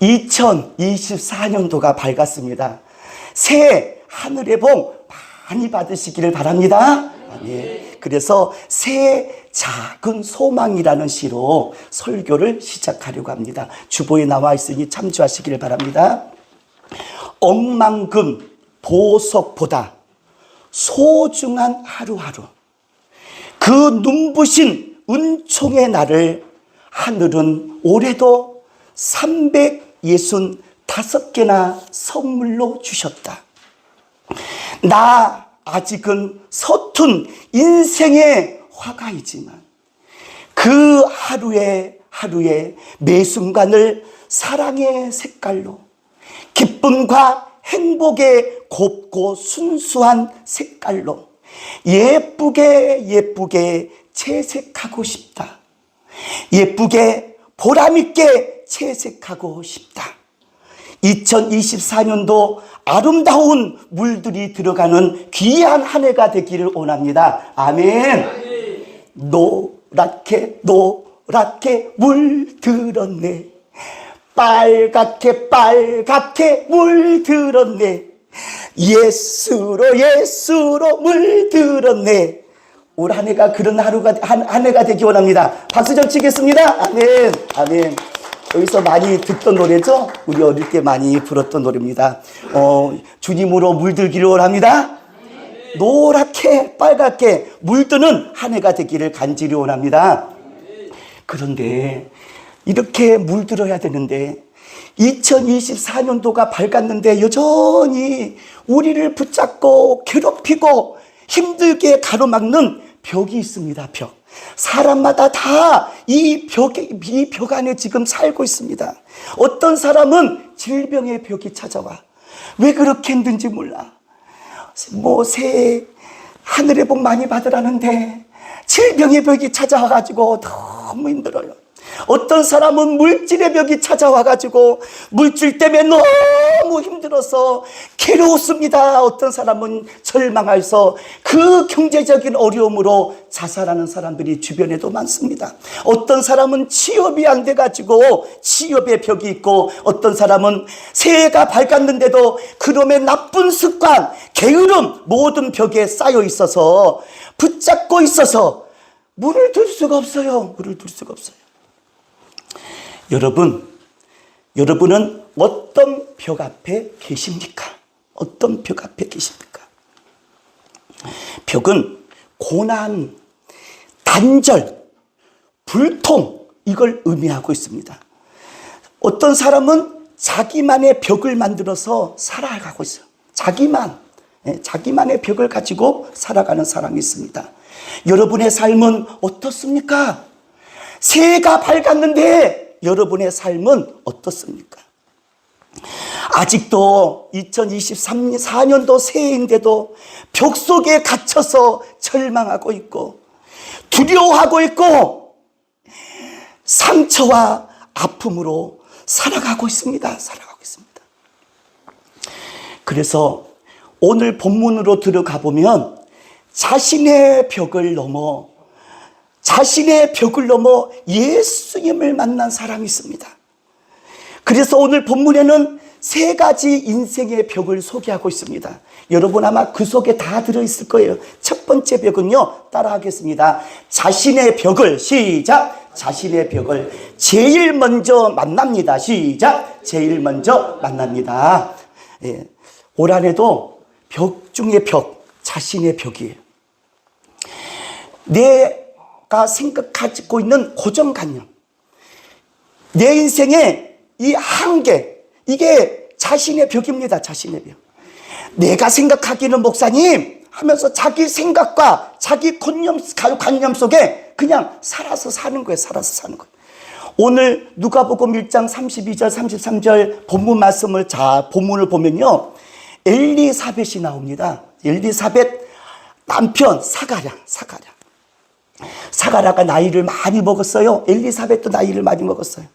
2024년도가 밝았습니다. 새해 하늘의 복 많이 받으시기를 바랍니다. 예. 그래서 새해 작은 소망이라는 시로 설교를 시작하려고 합니다. 주보에 나와 있으니 참조하시기를 바랍니다. 억만금 보석보다 소중한 하루하루. 그 눈부신 은총의 날을 하늘은 올해도 365개나 선물로 주셨다. 나 아직은 서툰 인생의 화가이지만 그 하루에 하루에 매 순간을 사랑의 색깔로 기쁨과 행복의 곱고 순수한 색깔로 예쁘게 예쁘게 채색하고 싶다. 예쁘게 보람있게 채색하고 싶다. 2024년도 아름다운 물들이 들어가는 귀한 한 해가 되기를 원합니다. 아멘. 노랗게 노랗게 물들었네. 빨갛게 빨갛게 물들었네. 예수로 예수로 물들었네. 올 한 해가 그런 하루가 한, 한 해가 되기 원합니다. 박수 좀 치겠습니다. 아멘. 아멘. 여기서 많이 듣던 노래죠? 우리 어릴 때 많이 불었던 노래입니다. 어, 주님으로 물들기를 원합니다. 노랗게 빨갛게 물드는 한 해가 되기를 간절히 원합니다. 그런데 이렇게 물들어야 되는데 2024년도가 밝았는데 여전히 우리를 붙잡고 괴롭히고 힘들게 가로막는 벽이 있습니다. 벽. 사람마다 다 이 벽에 이 벽 안에 지금 살고 있습니다. 어떤 사람은 질병의 벽이 찾아와. 왜 그렇게 힘든지 몰라. 뭐 새해 하늘의 복 많이 받으라는데 질병의 벽이 찾아와가지고 너무 힘들어요. 어떤 사람은 물질의 벽이 찾아와가지고 물질 때문에 너무 힘들어서 괴로웠습니다. 어떤 사람은 절망해서 그 경제적인 어려움으로 자살하는 사람들이 주변에도 많습니다. 어떤 사람은 취업이 안 돼가지고 취업의 벽이 있고 어떤 사람은 새해가 밝았는데도 그놈의 나쁜 습관, 게으름 모든 벽에 쌓여 있어서 붙잡고 있어서 물을 들 수가 없어요. 물을 들 수가 없어요. 여러분, 여러분은 어떤 벽 앞에 계십니까? 어떤 벽 앞에 계십니까? 벽은 고난, 단절, 불통, 이걸 의미하고 있습니다. 어떤 사람은 자기만의 벽을 만들어서 살아가고 있어요. 자기만, 예, 자기만의 벽을 가지고 살아가는 사람이 있습니다. 여러분의 삶은 어떻습니까? 새해가 밝았는데 여러분의 삶은 어떻습니까? 아직도 2023년도 새해인데도 벽 속에 갇혀서 절망하고 있고 두려워하고 있고 상처와 아픔으로 살아가고 있습니다. 살아가고 있습니다. 그래서 오늘 본문으로 들어가 보면 자신의 벽을 넘어 자신의 벽을 넘어 예수님을 만난 사람이 있습니다. 그래서 오늘 본문에는 세 가지 인생의 벽을 소개하고 있습니다. 여러분 아마 그 속에 다 들어있을 거예요. 첫 번째 벽은요, 따라하겠습니다. 자신의 벽을, 시작! 자신의 벽을 제일 먼저 만납니다. 시작! 제일 먼저 만납니다. 예. 올 한 해도 벽 중에 벽, 자신의 벽이에요. 내 가 생각하고 있는 고정관념. 내 인생의 이 한계, 이게 자신의 벽입니다. 자신의 벽. 내가 생각하기는 목사님 하면서 자기 생각과 자기 관념, 관념 속에 그냥 살아서 사는 거예요. 살아서 사는 거예요. 오늘 누가복음 1장 32절 33절 본문 말씀을 자 본문을 보면요. 엘리사벳이 나옵니다. 엘리사벳 남편 사가랴 사가랴 사가라가 나이를 많이 먹었어요. 엘리사벳도 나이를 많이 먹었어요.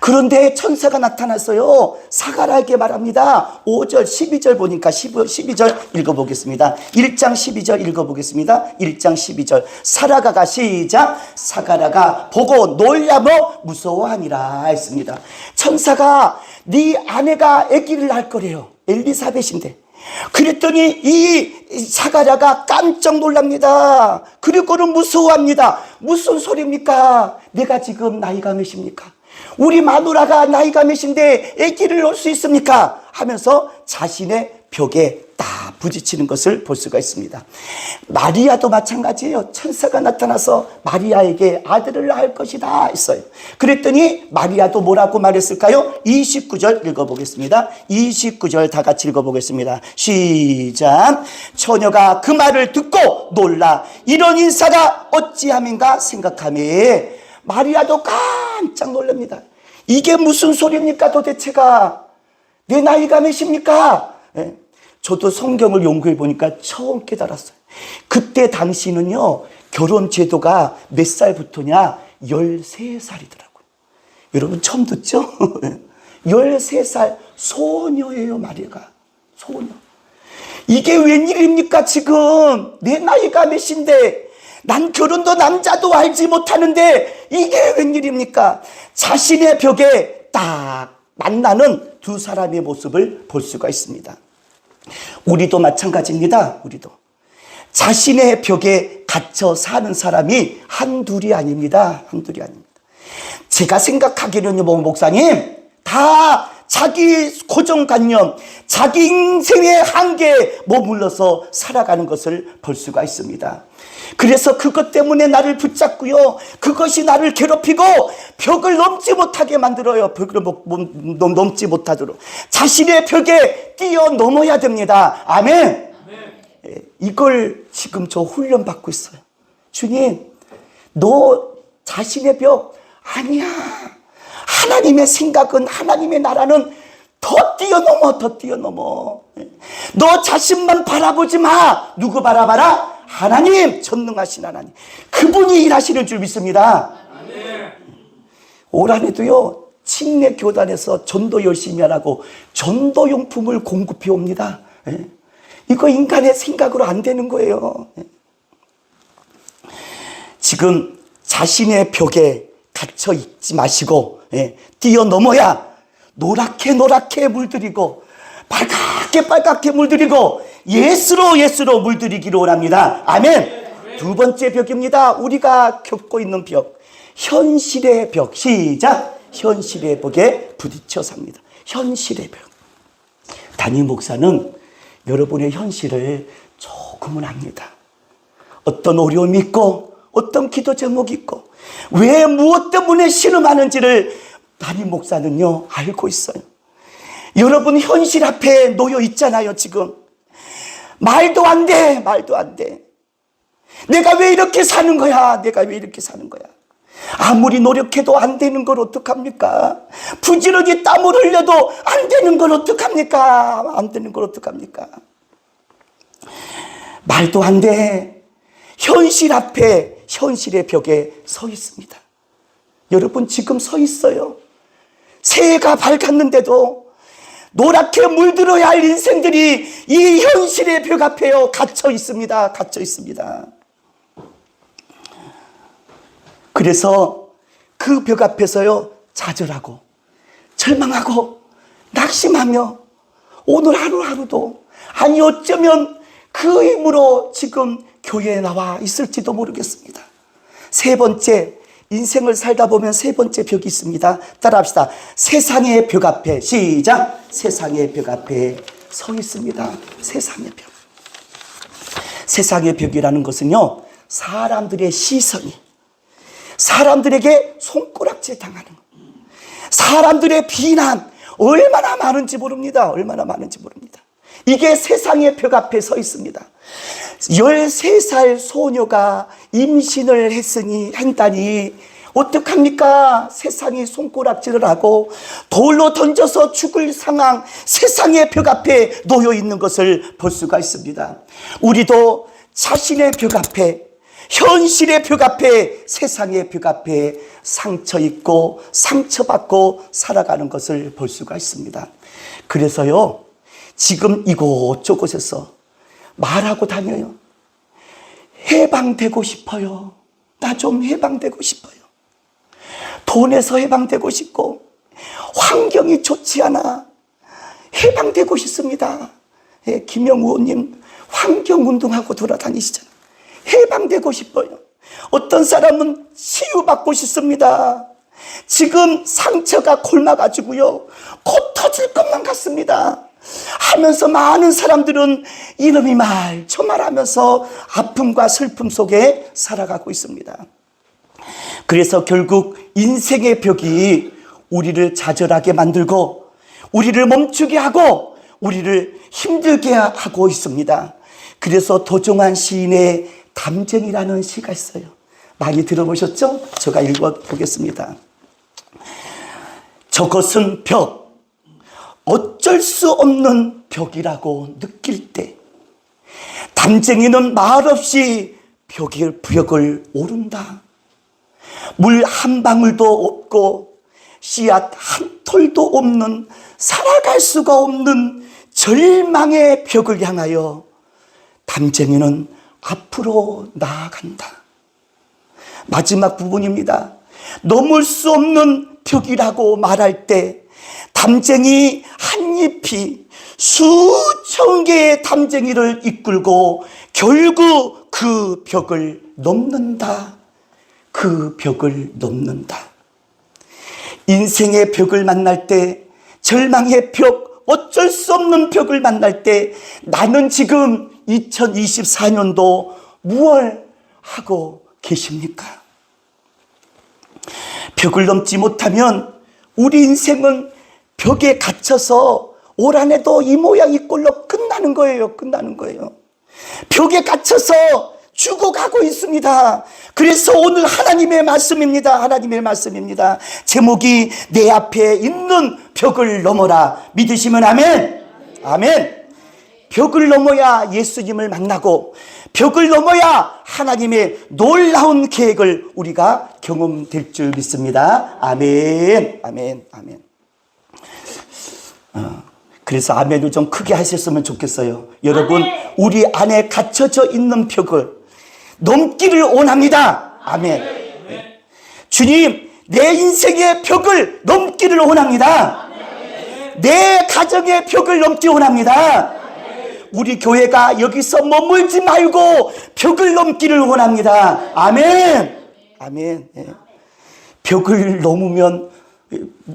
그런데 천사가 나타났어요. 사가라에게 말합니다. 5절, 12절 보니까 12절 읽어보겠습니다. 1장 12절 읽어보겠습니다. 1장 12절. 사라가가 시작. 사가라가 보고 놀라며 무서워하니라 했습니다. 천사가 네 아내가 아기를 낳을 거래요. 엘리사벳인데. 그랬더니 이 사가랴가 깜짝 놀랍니다. 그리고는 무서워합니다. 무슨 소리입니까? 내가 지금 나이가 몇입니까? 우리 마누라가 나이가 몇인데 아기를 낳을 수 있습니까? 하면서 자신의 벽에 딱 부딪히는 것을 볼 수가 있습니다. 마리아도 마찬가지예요. 천사가 나타나서 마리아에게 아들을 낳을 것이다 했어요. 그랬더니 마리아도 뭐라고 말했을까요? 29절 읽어보겠습니다. 29절 다 같이 읽어보겠습니다. 시작. 처녀가 그 말을 듣고 놀라 이런 인사가 어찌함인가 생각하며 마리아도 깜짝 놀랍니다. 이게 무슨 소리입니까 도대체가? 내 나이가 몇입니까? 예. 저도 성경을 연구해 보니까 처음 깨달았어요. 그때 당시는요, 결혼 제도가 몇 살부터냐? 13살이더라고요. 여러분 처음 듣죠? 13살 소녀예요, 마리아가. 소녀. 이게 웬일입니까, 지금? 내 나이가 몇인데, 난 결혼도 남자도 알지 못하는데, 이게 웬일입니까? 자신의 벽에 딱 만나는 두 사람의 모습을 볼 수가 있습니다. 우리도 마찬가지입니다. 우리도. 자신의 벽에 갇혀 사는 사람이 한둘이 아닙니다. 한둘이 아닙니다. 제가 생각하기로는요, 뭐, 목사님, 다 자기 고정관념, 자기 인생의 한계에 머물러서 살아가는 것을 볼 수가 있습니다. 그래서 그것 때문에 나를 붙잡고요. 그것이 나를 괴롭히고 벽을 넘지 못하게 만들어요. 벽을 못- 못- 넘- 넘지 못하도록. 자신의 벽에 뛰어넘어야 됩니다. 아멘. 예, 이걸 지금 저 훈련 받고 있어요. 주님, 너 자신의 벽 아니야. 하나님의 생각은 하나님의 나라는 더 뛰어넘어, 더 뛰어넘어. 예. 너 자신만 바라보지 마. 누구 바라봐라? 하나님, 전능하신 하나님. 그분이 일하시는 줄 믿습니다. 올 한해도요, 침례 교단에서 전도 열심히 하라고 전도 용품을 공급해 옵니다. 예. 이거 인간의 생각으로 안 되는 거예요. 예. 지금 자신의 벽에 갇혀 있지 마시고 예, 뛰어넘어야 노랗게 노랗게 물들이고 빨갛게 빨갛게 물들이고 예수로 예수로 물들이기를 원합니다. 아멘. 두 번째 벽입니다. 우리가 겪고 있는 벽. 현실의 벽. 시작. 현실의 벽에 부딪혀 삽니다. 현실의 벽. 담임 목사는 여러분의 현실을 조금은 압니다. 어떤 어려움이 있고 어떤 기도 제목이 있고 왜 무엇 때문에 신음하는지를 담임 목사는요 알고 있어요. 여러분 현실 앞에 놓여 있잖아요 지금 말도 안 돼, 말도 안 돼. 내가 왜 이렇게 사는 거야? 내가 왜 이렇게 사는 거야? 아무리 노력해도 안 되는 걸 어떡합니까? 부지런히 땀을 흘려도 안 되는 걸 어떡합니까? 안 되는 걸 어떡합니까? 말도 안 돼. 현실 앞에, 현실의 벽에 서 있습니다. 여러분 지금 서 있어요. 새해가 밝았는데도 노랗게 물들어야 할 인생들이 이 현실의 벽 앞에요. 갇혀 있습니다. 갇혀 있습니다. 그래서 그 벽 앞에서요. 좌절하고 절망하고 낙심하며 오늘 하루하루도 아니 어쩌면 그 힘으로 지금 교회에 나와 있을지도 모르겠습니다. 세 번째 인생을 살다 보면 세 번째 벽이 있습니다. 따라합시다. 세상의 벽 앞에 시작. 세상의 벽 앞에 서 있습니다. 세상의 벽. 세상의 벽이라는 것은요. 사람들의 시선이 사람들에게 손가락질 당하는 것. 사람들의 비난 얼마나 많은지 모릅니다. 얼마나 많은지 모릅니다. 이게 세상의 벽 앞에 서 있습니다. 13살 소녀가 임신을 했으니, 한다니, 어떡합니까? 세상이 손가락질을 하고 돌로 던져서 죽을 상황, 세상의 벽 앞에 놓여 있는 것을 볼 수가 있습니다. 우리도 자신의 벽 앞에 현실의 벽 앞에 세상의 벽 앞에 상처 입고 상처받고 살아가는 것을 볼 수가 있습니다. 그래서요, 지금 이곳저곳에서 말하고 다녀요. 해방되고 싶어요. 나 좀 해방되고 싶어요. 돈에서 해방되고 싶고, 환경이 좋지 않아. 해방되고 싶습니다. 예, 김영우 의원님 환경운동하고 돌아다니시잖아요. 해방되고 싶어요. 어떤 사람은 치유받고 싶습니다. 지금 상처가 골마가지고요. 곧 터질 것만 같습니다. 하면서 많은 사람들은 이놈이 말, 저 말 하면서 아픔과 슬픔 속에 살아가고 있습니다. 그래서 결국 인생의 벽이 우리를 좌절하게 만들고 우리를 멈추게 하고 우리를 힘들게 하고 있습니다. 그래서 도종환 시인의 담쟁이라는 시가 있어요. 많이 들어보셨죠? 제가 읽어보겠습니다. 저것은 벽, 어쩔 수 없는 벽이라고 느낄 때, 담쟁이는 말없이 벽을, 벽을 오른다. 물 한 방울도 없고, 씨앗 한 톨도 없는, 살아갈 수가 없는 절망의 벽을 향하여 담쟁이는 앞으로 나아간다. 마지막 부분입니다. 넘을 수 없는 벽이라고 말할 때 담쟁이 한 잎이 수천 개의 담쟁이를 이끌고 결국 그 벽을 넘는다. 그 벽을 넘는다. 인생의 벽을 만날 때 절망의 벽, 어쩔 수 없는 벽을 만날 때 나는 지금 2024년도 무얼 하고 계십니까? 벽을 넘지 못하면 우리 인생은 벽에 갇혀서 올 한 해도 이 모양 이 꼴로 끝나는 거예요. 끝나는 거예요. 벽에 갇혀서 죽어가고 있습니다. 그래서 오늘 하나님의 말씀입니다. 하나님의 말씀입니다. 제목이 내 앞에 있는 벽을 넘어라. 믿으시면 아멘. 아멘. 벽을 넘어야 예수님을 만나고 벽을 넘어야 하나님의 놀라운 계획을 우리가 경험될 줄 믿습니다. 아멘. 아멘. 아멘. 어, 그래서 아멘을 좀 크게 하셨으면 좋겠어요. 여러분, 우리 안에 갇혀져 있는 벽을 넘기를 원합니다. 아멘. 네. 주님, 내 인생의 벽을 넘기를 원합니다. 내 가정의 벽을 넘기 원합니다. 우리 교회가 여기서 머물지 말고 벽을 넘기를 원합니다. 아멘. 아멘. 예. 벽을 넘으면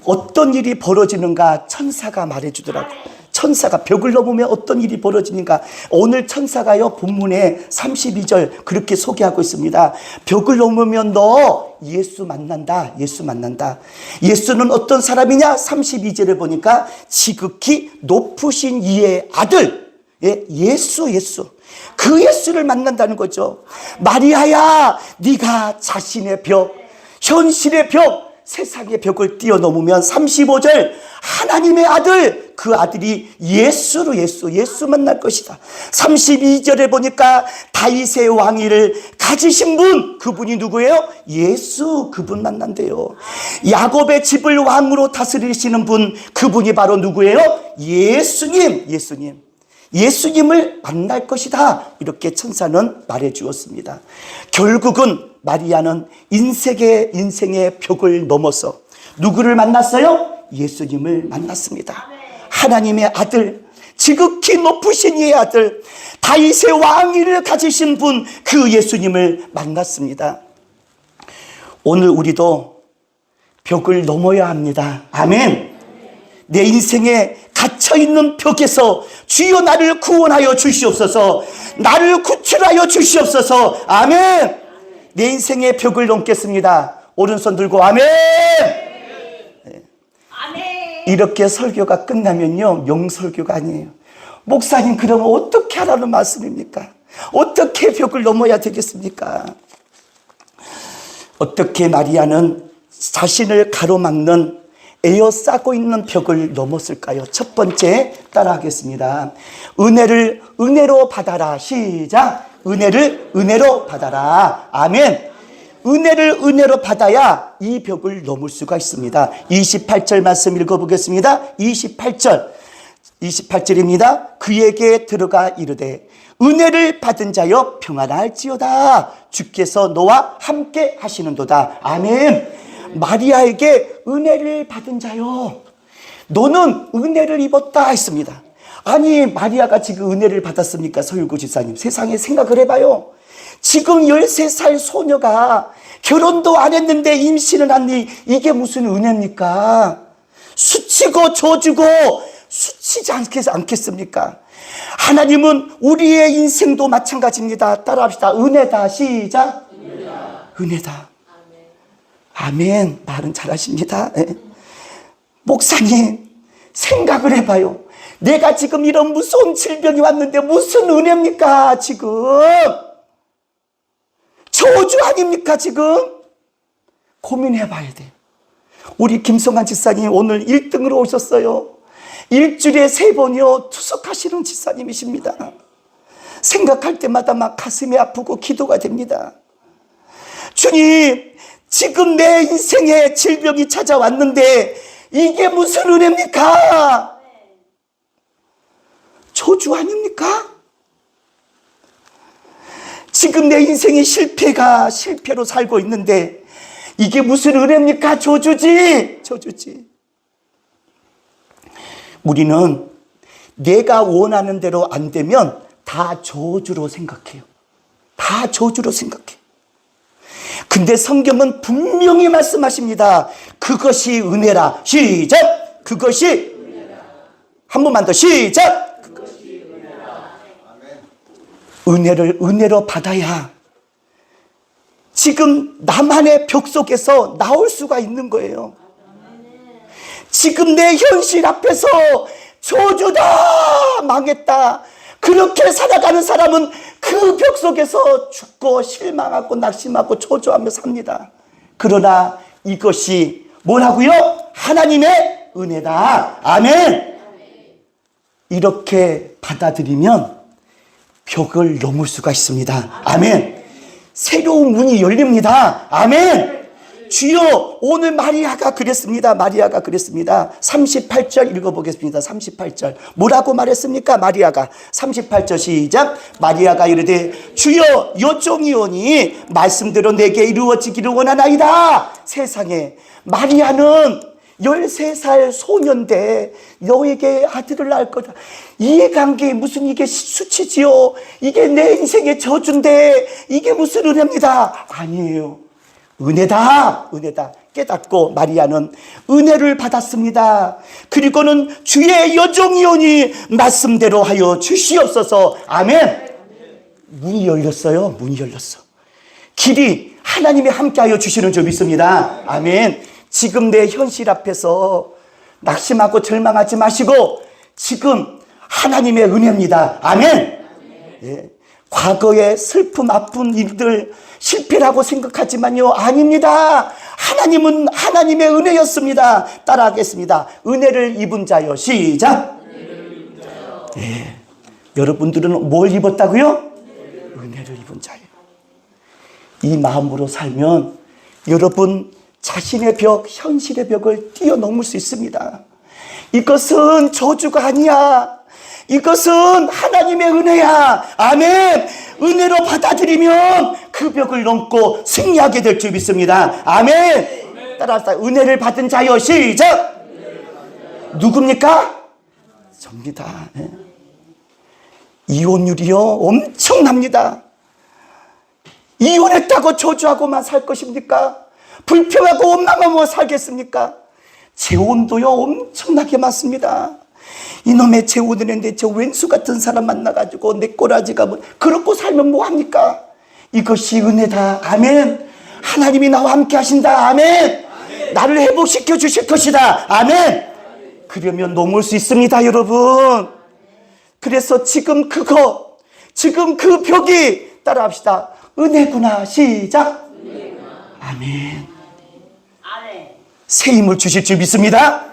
어떤 일이 벌어지는가 천사가 말해주더라고요. 천사가 벽을 넘으면 어떤 일이 벌어지는가. 오늘 천사가요, 본문에 32절 그렇게 소개하고 있습니다. 벽을 넘으면 너 예수 만난다. 예수 만난다. 예수는 어떤 사람이냐? 32절에 보니까 지극히 높으신 이의 아들. 예, 예수, 예수. 그 예수를 만난다는 거죠. 마리아야, 네가 자신의 벽, 현실의 벽, 세상의 벽을 뛰어넘으면 35절 하나님의 아들 그 아들이 예수로 예수 예수 만날 것이다. 32절에 보니까 다윗의 왕위를 가지신 분 그분이 누구예요? 예수 그분 만난대요. 야곱의 집을 왕으로 다스리시는 분 그분이 바로 누구예요? 예수님 예수님. 예수님을 만날 것이다. 이렇게 천사는 말해 주었습니다. 결국은 마리아는 인생의, 인생의 벽을 넘어서 누구를 만났어요? 예수님을 만났습니다. 하나님의 아들, 지극히 높으신 이의 아들, 다윗의 왕위를 가지신 분, 그 예수님을 만났습니다. 오늘 우리도 벽을 넘어야 합니다. 아멘. 내 인생에 갇혀 있는 벽에서 주여 나를 구원하여 주시옵소서. 나를 구출하여 주시옵소서. 아멘. 내 인생의 벽을 넘겠습니다. 오른손 들고 아멘. 아멘. 이렇게 설교가 끝나면요 영설교가 아니에요. 목사님 그러면 어떻게 하라는 말씀입니까? 어떻게 벽을 넘어야 되겠습니까? 어떻게 마리아는 자신을 가로막는 에어싸고 있는 벽을 넘었을까요? 첫 번째 따라하겠습니다. 은혜를 은혜로 받아라. 시작. 은혜를 은혜로 받아라. 아멘. 은혜를 은혜로 받아야 이 벽을 넘을 수가 있습니다. 28절 말씀 읽어보겠습니다. 28절. 28절입니다. 그에게 들어가 이르되 은혜를 받은 자여 평안할지어다. 주께서 너와 함께 하시는도다. 아멘. 마리아에게 은혜를 받은 자여. 너는 은혜를 입었다 했습니다. 아니 마리아가 지금 은혜를 받았습니까? 서율구 집사님. 세상에 생각을 해봐요. 지금 13살 소녀가 결혼도 안 했는데 임신을 한니 이게 무슨 은혜입니까? 수치고 줘주고 수치지 않겠, 않겠습니까? 하나님은 우리의 인생도 마찬가지입니다. 따라합시다. 은혜다. 시작. 은혜다. 아멘. 말은 잘하십니다. 예. 목사님, 생각을 해봐요. 내가 지금 이런 무서운 질병이 왔는데 무슨 은혜입니까, 지금? 저주 아닙니까, 지금? 고민해 봐야 돼. 우리 김성환 지사님 오늘 1등으로 오셨어요. 일주일에 세 번이요, 투석하시는 지사님이십니다. 생각할 때마다 막 가슴이 아프고 기도가 됩니다. 주님, 지금 내 인생에 질병이 찾아왔는데 이게 무슨 은혜입니까? 저주 아닙니까? 지금 내 인생의 실패가 실패로 살고 있는데 이게 무슨 은혜입니까? 저주지, 저주지. 우리는 내가 원하는 대로 안 되면 다 저주로 생각해요. 다 저주로 생각해. 근데 성경은 분명히 말씀하십니다. 그것이 은혜라. 시작! 그것이 한 번만 더 시작! 은혜를 은혜로 받아야 지금 나만의 벽 속에서 나올 수가 있는 거예요. 지금 내 현실 앞에서 저주다 망했다 그렇게 살아가는 사람은 그 벽 속에서 죽고 실망하고 낙심하고 초조하며 삽니다. 그러나 이것이 뭐라고요? 하나님의 은혜다. 아멘. 이렇게 받아들이면 벽을 넘을 수가 있습니다. 아멘. 새로운 문이 열립니다. 아멘. 주여 오늘 마리아가 그랬습니다. 마리아가 그랬습니다. 38절 읽어보겠습니다. 38절 뭐라고 말했습니까? 마리아가 38절 시작 마리아가 이르되 주여 요종이오니 말씀대로 내게 이루어지기를 원하나이다. 세상에 마리아는 13살 소년데 너에게 아들을 낳을 거다. 이해관계 무슨 이게 수치지요? 이게 내 인생의 저주인데 이게 무슨 은혜입니다. 아니에요. 은혜다, 은혜다. 깨닫고 마리아는 은혜를 받았습니다. 그리고는 주의 여종이오니 말씀대로 하여 주시옵소서. 아멘. 문이 열렸어요. 문이 열렸어. 길이 하나님이 함께하여 주시는 줄 믿습니다. 아멘. 지금 내 현실 앞에서 낙심하고 절망하지 마시고 지금 하나님의 은혜입니다. 아멘. 예. 과거의 슬픔, 아픈 일들, 실패라고 생각하지만요, 아닙니다. 하나님은 하나님의 은혜였습니다. 따라하겠습니다. 은혜를 입은 자요. 시작. 예. 여러분들은 뭘 입었다고요? 은혜를 입은 자예요. 이 마음으로 살면 여러분 자신의 벽, 현실의 벽을 뛰어넘을 수 있습니다. 이것은 저주가 아니야. 이것은 하나님의 은혜야. 아멘. 은혜로 받아들이면 그 벽을 넘고 승리하게 될 줄 믿습니다. 아멘. 따라서 은혜를 받은 자여 시작. 누굽니까? 접니다. 예. 이혼율이요 엄청납니다. 이혼했다고 저주하고만 살 것입니까? 불평하고 원망하고 살겠습니까? 재혼도요 엄청나게 많습니다. 이놈의 재혼을 했는데 저 왼수 같은 사람 만나가지고 내 꼬라지가 뭐 그렇고 살면 뭐합니까? 이것이 은혜다. 아멘. 하나님이 나와 함께 하신다. 아멘. 나를 회복시켜 주실 것이다. 아멘. 그러면 넘을 수 있습니다, 여러분. 그래서 지금 그거, 지금 그 벽이 따라합시다. 은혜구나. 시작. 아멘. 새 힘을 주실 줄 믿습니다.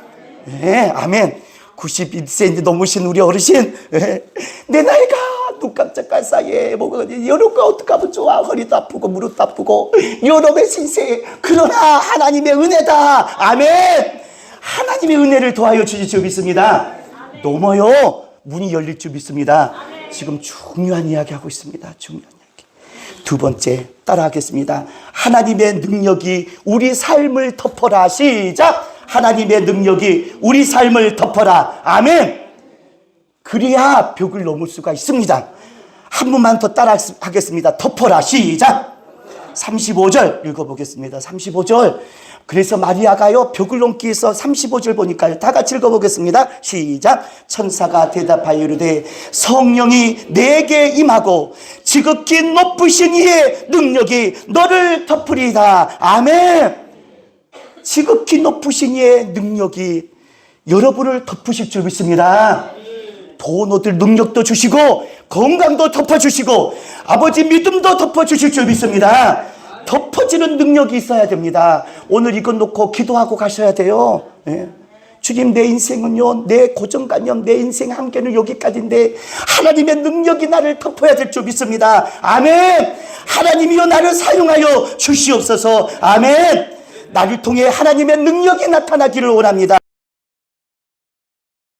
네, 아멘. 91세 이제 넘으신 우리 어르신, 네. 내 나이가 눈 깜짝할 사이에 뭐가 여름과 어떻게 하면 좋아. 허리도 아프고 무릎도 아프고. 여름의 신세. 그러나 하나님의 은혜다. 아멘. 하나님의 은혜를 더하여 주실 줄 믿습니다. 넘어요. 문이 열릴 줄 믿습니다. 지금 중요한 이야기 하고 있습니다. 중요한 이야기. 두 번째 따라하겠습니다. 하나님의 능력이 우리 삶을 덮어라. 시작 하나님의 능력이 우리 삶을 덮어라 아멘 그래야 벽을 넘을 수가 있습니다. 한 번만 더 따라 하겠습니다. 덮어라. 시작. 35절 읽어보겠습니다. 35절. 그래서 마리아가요, 벽을 넘기 위해서 35절 보니까요. 다 같이 읽어보겠습니다. 시작. 천사가 대답하여 이르되 성령이 내게 임하고 지극히 높으신 이의 능력이 너를 덮으리다. 아멘. 지극히 높으신 이의 능력이 여러분을 덮으실 줄 믿습니다. 돈 얻을 능력도 주시고 건강도 덮어주시고 아버지 믿음도 덮어주실 줄 믿습니다. 덮어지는 능력이 있어야 됩니다. 오늘 이것 놓고 기도하고 가셔야 돼요. 예. 주님 내 인생은요 내 고정관념 내 인생 한계는 여기까지인데 하나님의 능력이 나를 덮어야 될 줄 믿습니다. 아멘. 하나님이여 나를 사용하여 주시옵소서. 아멘. 나를 통해 하나님의 능력이 나타나기를 원합니다.